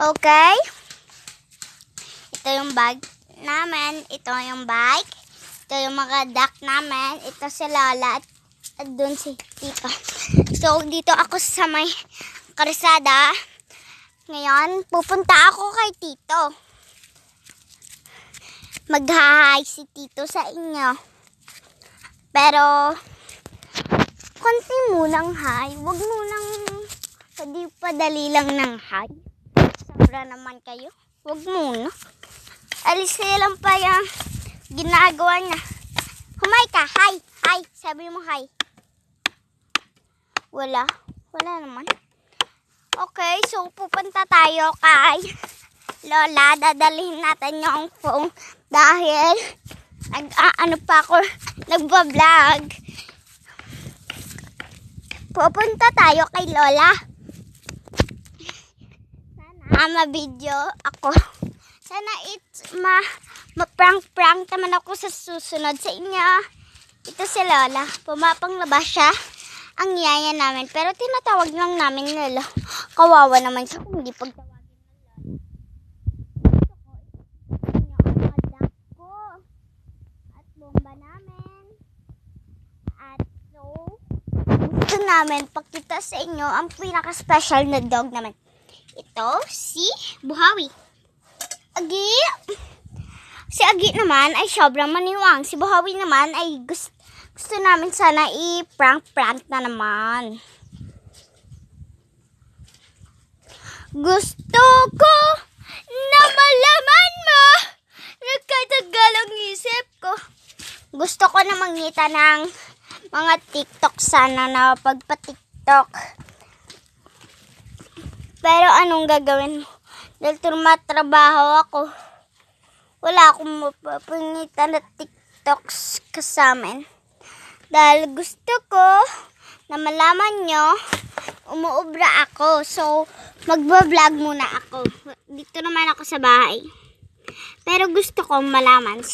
Okay? Ito yung bag namin. Ito yung bike. Ito yung mga duck namin. Ito si Lola at, at doon si Tito. So, dito ako sa may karisada. Ngayon, pupunta ako kay Tito. Mag-hi si Tito sa inyo. Pero, konti munang hi. Huwag munang, hindi padali lang ng hi. Sobra naman kayo. Huwag muna. Alis na lang pa yung ginagawa niya. Humay ka. Hi. Hi. Sabi mo hi. Wala. Wala naman. Okay, so pupunta tayo kay Lola. Dadalhin natin yung phone dahil nag, ano pa ako, nagbablog. Pupunta tayo kay Lola. Sana ma-video ako. Sana it's ma ma-prank-prank naman ako sa susunod sa inyo. Ito si Lola. Pumapanglabas siya ang yaya namin. Pero tinatawag lang namin Lola. Kawawa naman siya kung hindi pagtawagin ng Lola. Ko. At bomba namin. At so, gusto namin pakita sa inyo ang pinaka-special na dog naman. Ito, si Buhawi. Agi, si Agi naman ay sobrang maniwang. Si Buhawi naman ay gusto, gusto namin sana i-prank-prank na naman. Gusto ko na malaman mo nagkatagal ang isip ko. Gusto ko na mangita ng mga TikTok sana na pagpa-TikTok. Pero anong gagawin mo? Dahil tumatrabaho ako. Wala akong mapapangita na TikToks kasamin. Dahil gusto ko na malaman nyo, umuubra ako. So, magbablog muna ako. Dito naman ako sa bahay. Pero gusto ko malaman.